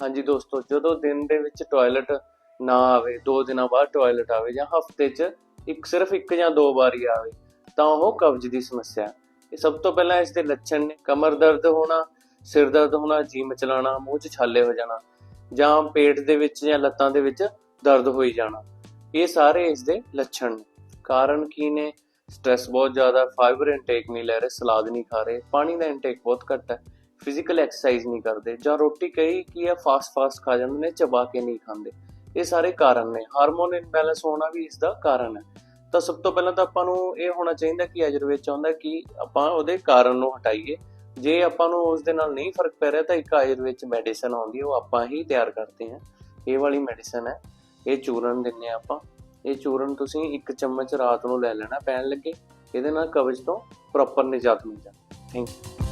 ਹਾਂਜੀ ਦੋਸਤੋ, ਜਦੋਂ ਦਿਨ ਦੇ ਵਿੱਚ ਟਾਇਲਟ ਨਾ ਆਵੇ, ਦੋ ਦਿਨਾਂ ਬਾਅਦ ਟਾਇਲਟ ਆਵੇ ਜਾਂ ਹਫ਼ਤੇ 'ਚ ਇੱਕ ਸਿਰਫ ਇੱਕ ਜਾਂ ਦੋ ਵਾਰੀ ਆਵੇ, ਤਾਂ ਉਹ ਕਬਜ਼ ਦੀ ਸਮੱਸਿਆ ਇਹ ਸਭ ਤੋਂ ਪਹਿਲਾਂ ਇਸ ਦੇ ਲੱਛਣ ਨੇ ਕਮਰ ਦਰਦ ਹੋਣਾ, ਸਿਰ ਦਰਦ ਹੋਣਾ ਜੀ ਮਚਲਾਣਾ ਮੂੰਹ 'ਚ ਛਾਲੇ ਹੋ ਜਾਣਾ, ਜਾਂ ਪੇਟ ਦੇ ਵਿੱਚ ਜਾਂ ਲੱਤਾਂ ਦੇ ਵਿੱਚ ਦਰਦ ਹੋਈ ਜਾਣਾ। ਇਹ ਸਾਰੇ ਇਸ ਦੇ ਲੱਛਣ ਨੇ। ਕਾਰਨ ਕੀ ਨੇ? ਸਟ੍ਰੈਸ ਬਹੁਤ ਜ਼ਿਆਦਾ ਫਾਈਬਰ ਇਨਟੇਕ ਨਹੀਂ ਲੈ ਰਹੇ, ਸਲਾਦ ਨਹੀਂ ਖਾ ਰਹੇ, ਪਾਣੀ ਦਾ ਇਨਟੇਕ ਬਹੁਤ ਘੱਟ ਹੈ। ਫਿਜ਼ੀਕਲ ਐਕਸਰਸਾਈਜ਼ ਨਹੀਂ ਕਰਦੇ, ਜਾਂ ਰੋਟੀ ਕਈ ਕੀ ਹੈ ਫਾਸਟ ਫਾਸਟ ਖਾ ਜਾਂਦੇ ਨੇ, ਚਬਾ ਕੇ ਨਹੀਂ ਖਾਂਦੇ। ਇਹ ਸਾਰੇ ਕਾਰਨ ਨੇ। ਹਾਰਮੋਨ ਇਨਬੈਲੈਂਸ ਹੋਣਾ ਵੀ ਇਸ ਦਾ ਕਾਰਨ ਹੈ। ਤਾਂ ਸਭ ਤੋਂ ਪਹਿਲਾਂ ਤਾਂ ਆਪਾਂ ਨੂੰ ਇਹ ਹੋਣਾ ਚਾਹੀਦਾ ਕਿ ਆਯੁਰਵੇਦ ਚਾਹੁੰਦਾ ਕਿ ਆਪਾਂ ਉਹਦੇ ਕਾਰਨ ਨੂੰ ਹਟਾਈਏ। ਜੇ ਆਪਾਂ ਨੂੰ ਉਸ ਦੇ ਨਾਲ ਨਹੀਂ ਫ਼ਰਕ ਪੈ ਰਿਹਾ, ਤਾਂ ਇੱਕ ਆਯੁਰਵੇਦ ਚ ਮੈਡੀਸਨ ਆਉਂਦੀ ਹੈ, ਉਹ ਆਪਾਂ ਹੀ ਤਿਆਰ ਕਰਦੇ ਹਾਂ। ਇਹ ਵਾਲੀ ਮੈਡੀਸਨ ਹੈ। ਇਹ ਚੂਰਨ ਦਿੰਨੇ ਆ ਆਪਾਂ। ਇਹ ਚੂਰਨ ਤੁਸੀਂ ਇੱਕ ਚਮਚ ਰਾਤ ਨੂੰ ਲੈ ਲੈਣਾ, ਪੈਣ ਲੱਗੇ। ਇਹਦੇ ਨਾਲ ਕਬਜ਼ ਤੋਂ ਪ੍ਰੋਪਰ ਨਿਜਾਤ ਮਿਲ ਜਾਂਦੀ ਥੈਂਕ ਯੂ